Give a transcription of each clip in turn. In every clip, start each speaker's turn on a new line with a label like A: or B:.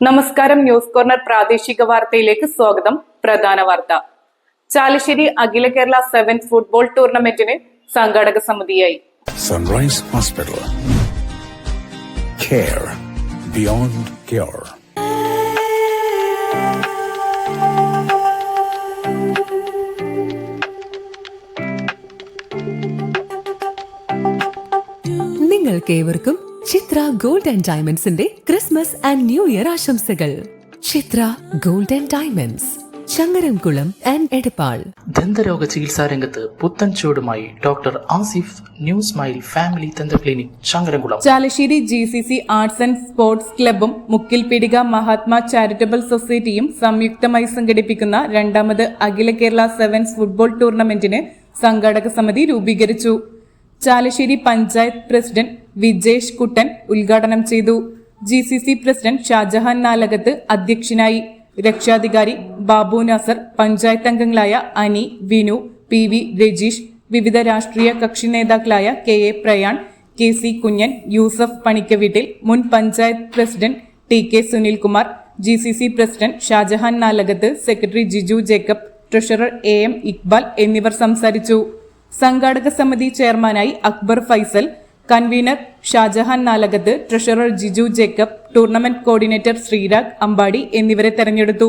A: നമസ്കാരം news corner പ്രാദേശിക വാർത്തയിലേക്ക് സ്വാഗതം. പ്രധാന വാർത്ത. ചാലശ്ശേരി അഖില കേരള സെവൻത് ഫുട്ബോൾ ടൂർണമെന്റിന് സംഘാടക സമിതിയായി.
B: Hospital care beyond care.
C: നിങ്ങൾക്കേവർക്കും ചിത്ര ഗോൾഡ് ആൻഡ് ഡയമണ്ട്സിന്റെ ക്രിസ്മസ് ആൻഡ് ന്യൂ ഇയർ ആശംസകൾ. Chithra gold and diamonds Changaramkulam and Edappal.
D: ദന്തരോഗ ചികിത്സാ രംഗത്ത് പുത്തൻ ചുവടുമായി doctor Asif new smile family ദന്ത clinic Changaramkulam.
A: Chalissery G C C arts and sports ക്ലബും മുക്കിൽപിടിക Mahatma charitable സൊസൈറ്റിയും സംയുക്തമായി സംഘടിപ്പിക്കുന്ന രണ്ടാമത് അഖില കേരള സെവൻസ് ഫുട്ബോൾ ടൂർണമെന്റിന് സംഘാടക സമിതി രൂപീകരിച്ചു. ചാലശ്ശേരി പഞ്ചായത്ത് പ്രസിഡന്റ് വിജേഷ് കുട്ടൻ ഉദ്ഘാടനം ചെയ്തു. G C C president Shajahan Nalakath അധ്യക്ഷനായി. രക്ഷാധികാരി ബാബു നാസർ പഞ്ചായത്ത് അംഗങ്ങളായ അനി വിനു പി വി രജീഷ് വിവിധ രാഷ്ട്രീയ കക്ഷി നേതാക്കളായ K A Prayan K C Kunjan Yusuf Panikkaveettil മുൻ panchayat president T K Sunilkumar G C C president Shajahan Nalakath secretary Jiju Jacob treasurer A M Iqbal എന്നിവർ സംസാരിച്ചു. സംഘാടക സമിതി ചെയർമാനായി Akbar Faisal convener Shajahan Nalakath treasurer Jiju Jacob tournament coordinator Sreerag Ambadi എന്നിവരെ തെരഞ്ഞെടുത്തു.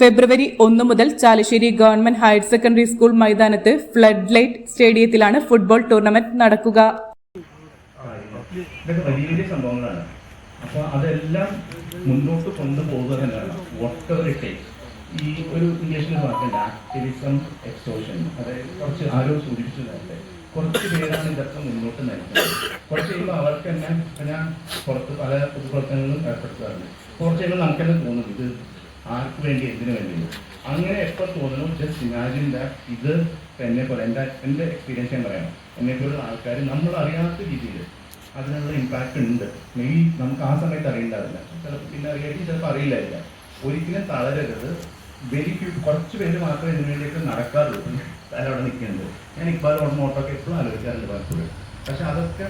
A: ഫെബ്രുവരി ഒന്ന് മുതൽ Chalissery government higher secondary school മൈതാനത്ത് ഫ്ലഡ് ലൈറ്റ് സ്റ്റേഡിയത്തിലാണ് ഫുട്ബോൾ ടൂർണമെന്റ് നടക്കുക.
E: വലിയ അതെല്ലാം മുന്നോട്ട് കൊണ്ടുപോകുക തന്നെയാണ്. ഈ ഒരു ഇംഗ്ലീഷിൽ വാക്കല്ല ആക്ടിവിസം എക്സോഷൻ അതായത് കുറച്ച് ആരോ സൂചിപ്പിച്ചു നേരത്തെ കുറച്ച് പേരാണ് ഇതൊക്കെ മുന്നോട്ട് നയിക്കുന്നത്. കുറച്ച് കഴിയുമ്പോൾ അവർക്ക് തന്നെ പിന്നെ പുറത്ത് പല പൊതുപ്രവർത്തനങ്ങളും ഏർപ്പെടുത്താറുണ്ട്. കുറച്ച് കഴിയുമ്പോൾ നമുക്ക് തന്നെ തോന്നും ഇത് ആർക്ക് വേണ്ടി എന്തിനു വേണ്ടി. അങ്ങനെ എപ്പോൾ തോന്നുന്നു ജസ്റ്റ് ഇമാജിൻ ദാറ്റ് ഇത് എന്നെ പോലെ എന്റെ എന്റെ എക്സ്പീരിയൻസ് ഞാൻ പറയാം. എന്നെ പോലുള്ള ആൾക്കാർ നമ്മൾ അറിയാത്ത രീതിയിൽ അതിനുള്ള ഇമ്പാക്റ്റ് ഉണ്ട്. മേ നമുക്ക് ആ സമയത്ത് അറിയണ്ടാവില്ല ചിലപ്പോൾ പിന്നെ അറിയാമെങ്കിൽ ചിലപ്പോൾ അറിയില്ലായിരിക്കാം ഒരിക്കലും തളരരുത്. വെരി ഫ്യൂ കുറച്ച് പേര് മാത്രമേ ഇതിനു വേണ്ടിയിട്ട് നടക്കാറുള്ളൂ. അവിടെ നിൽക്കുന്നത്. ഞാൻ ഇപ്പോൾ ഓർമ്മ ഓട്ടമൊക്കെ എപ്പോഴും ആലോചിക്കാറുണ്ട് പലപ്പോഴും. പക്ഷെ അതൊക്കെ